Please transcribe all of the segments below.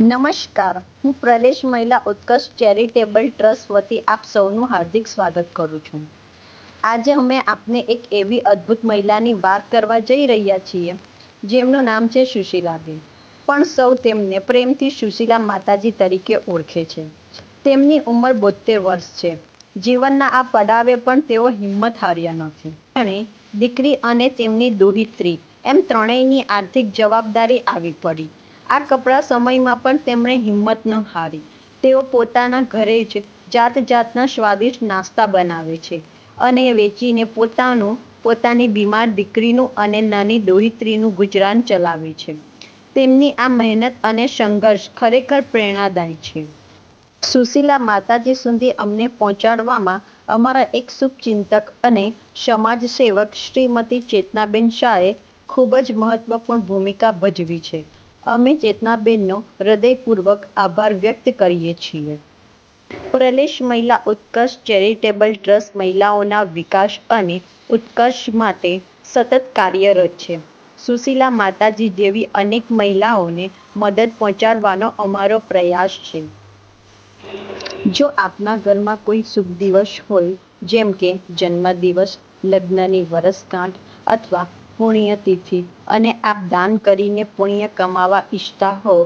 નમસ્કાર. હું પ્રલેશ મહિલા ઉત્કર્ષ ચેરિટેબલ ટ્રસ્ટ વતી આપ સૌનું હાર્દિક સ્વાગત કરું છું. આજે અમે આપને એક એવી અદ્ભુત મહિલાની વાત કરવા જઈ રહ્યા છીએ, જેમનું નામ છે સુશીલાબેન પણ સૌ તેમને પ્રેમથી સુશીલા માતાજી તરીકે ઓળખે છે. તેમની ઉંમર બોતેર વર્ષ છે. જીવનના આ પડાવે પણ તેઓ હિંમત હાર્યા નથી. અને દીકરી અને તેમની દોહિત્રી એમ ત્રણેયની આર્થિક જવાબદારી આવી પડી. આ કપરા સમયમાં પણ તેમણે હિંમત ન હારી. તેઓ પોતાના ઘરે જ જાત જાતના સ્વાદિષ્ટ નાસ્તા બનાવે છે અને વેચીને પોતાનું, પોતાની બીમાર દીકરીનું અને નાની દોહિત્રીનું ગુજરાન ચલાવે છે. તેમની આ મહેનત અને સંઘર્ષ ખરેખર પ્રેરણાદાયી છે. સુશીલા માતાજી સુધી અમને પહોંચાડવામાં અમારા એક શુભચિંતક અને સમાજસેવક શ્રીમતી ચેતનાબેન શાહે ખૂબ જ મહત્વપૂર્ણ ભૂમિકા ભજવી છે. અમે ચેતનાબેનનો હૃદયપૂર્વક આભાર વ્યક્ત કરીએ છીએ. પ્રલેશ મહિલા ઉત્કર્ષ ચેરિટેબલ ટ્રસ્ટ મહિલાઓના વિકાસ અને ઉત્કર્ષ માટે સતત કાર્યરત છે. સુશીલા માતાજી જેવી અનેક મહિલાઓને મદદ પહોંચાડવાનો અમારો પ્રયાસ છે. જો આપના ઘરમાં કોઈ શુભ દિવસ હોય, જેમ કે જન્મદિવસ, લગ્નની વરસગાંઠ અથવા પુણ્યતિથિ અને આપ દાન કરીને પુણ્ય કમાવા ઈચ્છતા હો,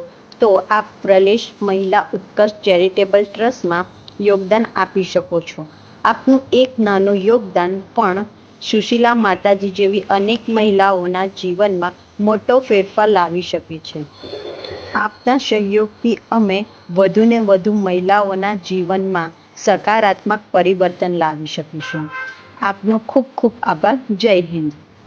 તો આપ પ્રલેશ મહિલા ઉત્કર્ષ ચેરિટેબલ ટ્રસ્ટમાં યોગદાન આપી શકો છો. આપનું એક નાનું યોગદાન પણ સુશીલા માતાજી જેવી અનેક મહિલાઓના જીવનમાં મોટો ફેરફાર લાવી શકે છે. આપના સહયોગથી અમે વધુને વધુ મહિલાઓના જીવનમાં સકારાત્મક પરિવર્તન લાવી શકીશું. આપનો ખૂબ ખૂબ આભાર. જય હિન્દ.